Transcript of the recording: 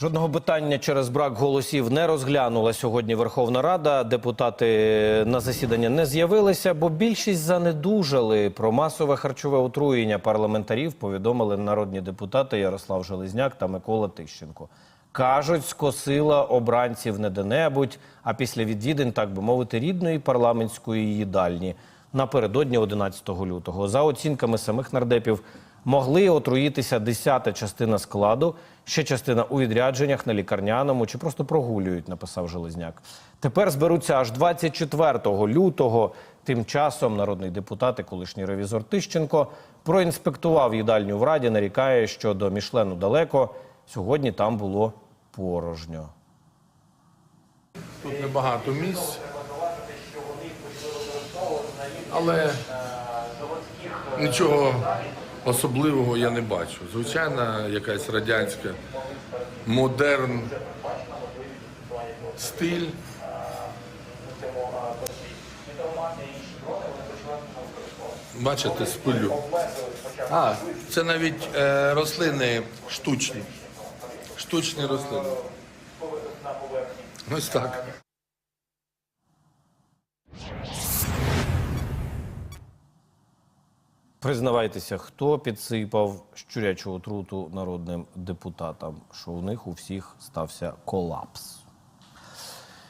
Жодного питання через брак голосів не розглянула сьогодні Верховна Рада. Депутати на засідання не з'явилися, бо більшість занедужали. Про масове харчове отруєння парламентарів повідомили народні депутати Ярослав Железняк та Микола Тищенко. Кажуть, скосила обранців не де-небудь, а після відвідин, так би мовити, рідної парламентської їдальні напередодні 11 лютого. За оцінками самих нардепів, могли отруїтися десята частина складу, ще частина у відрядженнях на лікарняному чи просто прогулюють, написав Железняк. Тепер зберуться аж 24 лютого. Тим часом народний депутат і колишній ревізор Тищенко проінспектував їдальню в Раді, нарікає, що до Мішлену далеко. Сьогодні там було порожньо. Тут небагато місць. Але нічого особливого я не бачу. Звичайна якась радянська модерн стиль. Бачите, з пилю. А, це навіть е, рослини штучні. Штучні рослини. Ось так. Признавайтеся, хто підсипав щурячу отруту народним депутатам, що у них у всіх стався колапс.